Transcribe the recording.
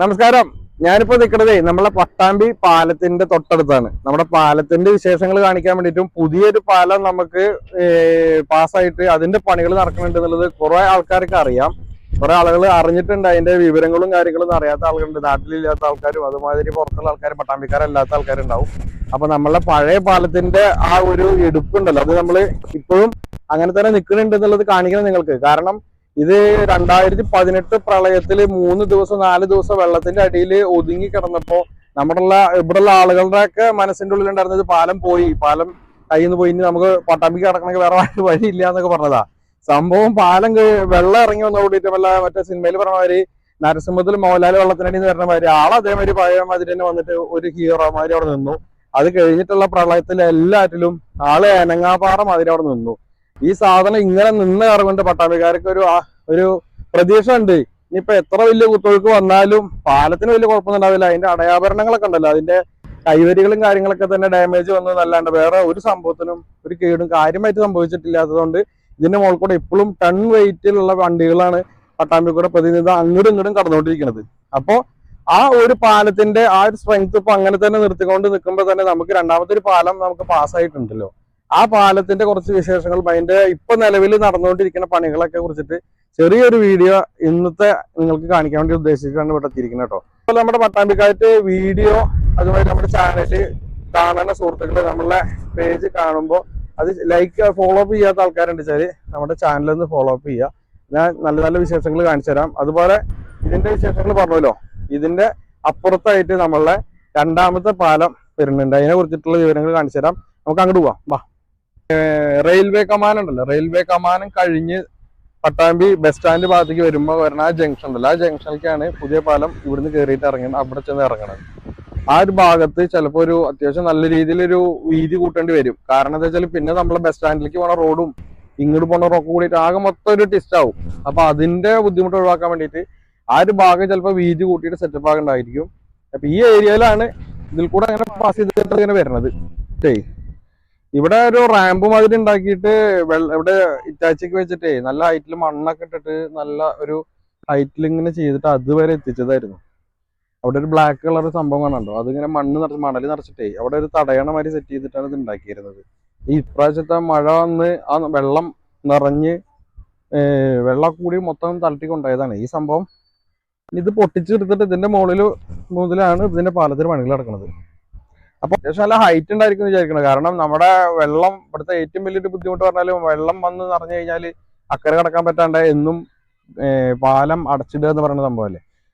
നമസ്കാരം. ഞാനിപ്പോ നിൽക്കണതേ നമ്മളെ പട്ടാമ്പി പാലത്തിന്റെ തൊട്ടടുത്താണ്. നമ്മുടെ പാലത്തിന്റെ വിശേഷങ്ങൾ കാണിക്കാൻ വേണ്ടിയിട്ടും പുതിയൊരു പാലം നമുക്ക് പാസ്സായിട്ട് അതിന്റെ പണികൾ നടക്കുന്നുണ്ട് എന്നുള്ളത് കുറെ ആൾക്കാർക്ക് അറിയാം. കുറെ ആളുകൾ അറിഞ്ഞിട്ടുണ്ട് അതിന്റെ വിവരങ്ങളും കാര്യങ്ങളും അറിയാത്ത ആളുകളുണ്ട്. നാട്ടിലില്ലാത്ത ആൾക്കാരും അതുമാതിരി പുറത്തുള്ള ആൾക്കാർ പട്ടാമ്പിക്കാരല്ലാത്ത ആൾക്കാരുണ്ടാവും. അപ്പൊ നമ്മളെ പഴയ പാലത്തിന്റെ ആ ഒരു എടുപ്പുണ്ടല്ലോ. അത് നമ്മൾ ഇപ്പോഴും അങ്ങനെ തന്നെ നിൽക്കുന്നുണ്ട് എന്നുള്ളത് കാണിക്കണം നിങ്ങൾക്ക്. കാരണം ഇത് രണ്ടായിരത്തി പതിനെട്ട് പ്രളയത്തിൽ മൂന്ന് ദിവസം നാല് ദിവസം വെള്ളത്തിന്റെ അടിയിൽ ഒതുങ്ങി കിടന്നപ്പോ നമ്മുടെ ഇവിടെയുള്ള ആളുകളുടെ ഒക്കെ മനസ്സിന്റെ ഉള്ളിൽ ഉണ്ടായിരുന്നത് പാലം പോയി. പാലം കയ്യിൽ നിന്ന് പോയി. ഇനി നമുക്ക് പട്ടാമ്പി കിടക്കണമെങ്കിൽ വേറെ വഴിയില്ല എന്നൊക്കെ പറഞ്ഞതാ. സംഭവം പാലം വെള്ളം ഇറങ്ങി വന്ന കൂടിയിട്ട് വല്ല മറ്റേ സിനിമയിൽ പറഞ്ഞവര് നരസിംഹത്തിൽ മോഹൻലാൽ വെള്ളത്തിനടി എന്ന് പറഞ്ഞ മാതിരി ആൾ അതേമാതിരി പഴയ മാതിരി തന്നെ വന്നിട്ട് ഒരു ഹീറോ മാതിരി അവിടെ നിന്നു. അത് കഴിഞ്ഞിട്ടുള്ള പ്രളയത്തിൽ എല്ലാറ്റിലും ആൾ എനങ്ങാപ്പാറ മാതിരി അവിടെ നിന്നു. ഈ സാധനം ഇങ്ങനെ നിന്ന് കറങ്ങുന്നുണ്ട് പട്ടാമ്പിക്കാർക്ക് ഒരു ഒരു പ്രതീക്ഷ ഉണ്ട് ഇനിയിപ്പോ എത്ര വലിയ കുത്തൊഴുക്ക് വന്നാലും പാലത്തിന് വലിയ കുഴപ്പമൊന്നും ഉണ്ടാവില്ല. അതിന്റെ അടയാഭരണങ്ങളൊക്കെ ഉണ്ടല്ലോ. അതിന്റെ കൈവരികളും കാര്യങ്ങളൊക്കെ തന്നെ ഡാമേജ് വന്നതല്ലാണ്ട് വേറെ ഒരു സംഭവത്തിനും ഒരു കേടും കാര്യമായിട്ട് സംഭവിച്ചിട്ടില്ലാത്തതുകൊണ്ട് ഇതിന്റെ മുകളിൽ കൂടെ ഇപ്പോഴും ടൺ വെയിറ്റിലുള്ള വണ്ടികളാണ് പട്ടാമ്പിക്കൂടെ പ്രതിനിധി അങ്ങോട്ടും ഇങ്ങോട്ടും കടന്നുകൊണ്ടിരിക്കുന്നത്. അപ്പോ ആ ഒരു പാലത്തിന്റെ ആ ഒരു സ്ട്രെങ്ത് ഇപ്പൊ അങ്ങനെ തന്നെ നിർത്തിക്കൊണ്ട് നിൽക്കുമ്പോൾ തന്നെ നമുക്ക് രണ്ടാമത്തെ ഒരു പാലം നമുക്ക് പാസ്സായിട്ടുണ്ടല്ലോ ആ പാലത്തിന്റെ കുറച്ച് വിശേഷങ്ങൾ അതിന്റെ ഇപ്പൊ നിലവിൽ നടന്നുകൊണ്ടിരിക്കുന്ന പണികളൊക്കെ കുറിച്ചിട്ട് ചെറിയൊരു വീഡിയോ ഇന്നത്തെ നിങ്ങൾക്ക് കാണിക്കാൻ വേണ്ടി ഉദ്ദേശിച്ചിട്ടാണ് ഇവിടെ എത്തിയിരിക്കുന്നത് കേട്ടോ. അപ്പോൾ നമ്മുടെ പട്ടാമ്പിക്കായിട്ട് വീഡിയോ അതുപോലെ നമ്മുടെ ചാനൽ കാണുന്ന സുഹൃത്തുക്കൾ നമ്മളെ പേജ് കാണുമ്പോൾ അത് ലൈക്ക് ഫോളോ അപ്പ് ചെയ്യാത്ത ആൾക്കാരുണ്ട് വെച്ചാൽ നമ്മുടെ ചാനൽ ഒന്ന് ഫോളോ അപ്പ് ചെയ്യുക ഞാൻ നല്ല നല്ല വിശേഷങ്ങൾ കാണിച്ചു തരാം. അതുപോലെ ഇതിന്റെ വിശേഷങ്ങൾ പറഞ്ഞല്ലോ. ഇതിന്റെ അപ്പുറത്തായിട്ട് നമ്മളെ രണ്ടാമത്തെ പാലം വരുന്നുണ്ട്. അതിനെ കുറിച്ചിട്ടുള്ള വിവരങ്ങൾ കാണിച്ചു തരാം. നമുക്ക് അങ്ങോട്ട് പോവാം. വാ. റെയിൽവേ കമാനം ഉണ്ടല്ലോ. റെയിൽവേ കമാനം കഴിഞ്ഞ് പട്ടാമ്പി ബസ് സ്റ്റാൻഡ് ഭാഗത്തേക്ക് വരുമ്പോൾ വരുന്ന ആ ജംഗ്ഷൻ ഉണ്ടല്ലോ. ആ ജംഗ്ഷനിലേക്കാണ് പുതിയ പാലം ഇവിടുന്ന് കയറിയിട്ട് ഇറങ്ങുന്നത്. അവിടെ ചെന്ന് ഇറങ്ങണത്. ആ ഒരു ഭാഗത്ത് ചിലപ്പോൾ ഒരു അത്യാവശ്യം നല്ല രീതിയിലൊരു വീതി കൂട്ടേണ്ടി വരും. കാരണം എന്താ വെച്ചാൽ പിന്നെ നമ്മളെ ബസ് സ്റ്റാൻഡിലേക്ക് പോണ റോഡും ഇങ്ങോട്ട് പോണ റോഡും കൂടിയിട്ട് ആകെ മൊത്തം ഒരു ടിസ്റ്റ് ആവും. അപ്പൊ അതിന്റെ ബുദ്ധിമുട്ട് ഒഴിവാക്കാൻ വേണ്ടിയിട്ട് ആ ഒരു ഭാഗം ചിലപ്പോൾ വീതി കൂട്ടിയിട്ട് സെറ്റപ്പ് ആകണ്ടായിരിക്കും. അപ്പൊ ഈ ഏരിയയിലാണ് ഇതിൽ കൂടെ അങ്ങനെ പാസ് ചെയ്തിട്ട് ഇങ്ങനെ വരുന്നത്. ശരി. ഇവിടെ ഒരു റാമ്പ് മാതിരി ഉണ്ടാക്കിയിട്ട് ഇവിടെ ഇറ്റാച്ചിക്ക് വെച്ചിട്ടേ നല്ല ഹൈറ്റിൽ മണ്ണൊക്കെ ഇട്ടിട്ട് നല്ല ഒരു ഹൈറ്റിൽ ഇങ്ങനെ ചെയ്തിട്ട് അതുവരെ എത്തിച്ചതായിരുന്നു. അവിടെ ഒരു ബ്ലാക്ക് കളർ സംഭവം കാണണ്ടോ അതിങ്ങനെ മണ്ണ് നിറച്ച് മണൽ നിറച്ചിട്ടേ അവിടെ ഒരു തടയണ മാതിരി സെറ്റ് ചെയ്തിട്ടാണ് ഇത് ഉണ്ടാക്കിയിരുന്നത്. ഈ ഇപ്രാവശ്യത്തെ മഴ വന്ന് ആ വെള്ളം നിറഞ്ഞ് വെള്ളം കൂടി മൊത്തം തളട്ടി കൊണ്ടുപോയതാണ് ഈ സംഭവം ഇത് പൊട്ടിച്ചെടുത്തിട്ട് ഇതിന്റെ മുകളിൽ മുതലാണ് ഇതിന്റെ പാലത്തിന് പണികൾ നടക്കുന്നത്. അപ്പൊ അത്യാവശ്യം നല്ല ഹൈറ്റ് ഉണ്ടായിരിക്കും വിചാരിക്കണം കാരണം നമ്മുടെ വെള്ളം ഇവിടുത്തെ ഏറ്റവും വലിയൊരു ബുദ്ധിമുട്ട് പറഞ്ഞാലും വെള്ളം വന്ന് നിറഞ്ഞു കഴിഞ്ഞാൽ അക്കരെ കടക്കാൻ പറ്റാണ്ട് എന്നും പാലം അടച്ചിടുക എന്ന് പറയുന്ന സംഭവമല്ലേ?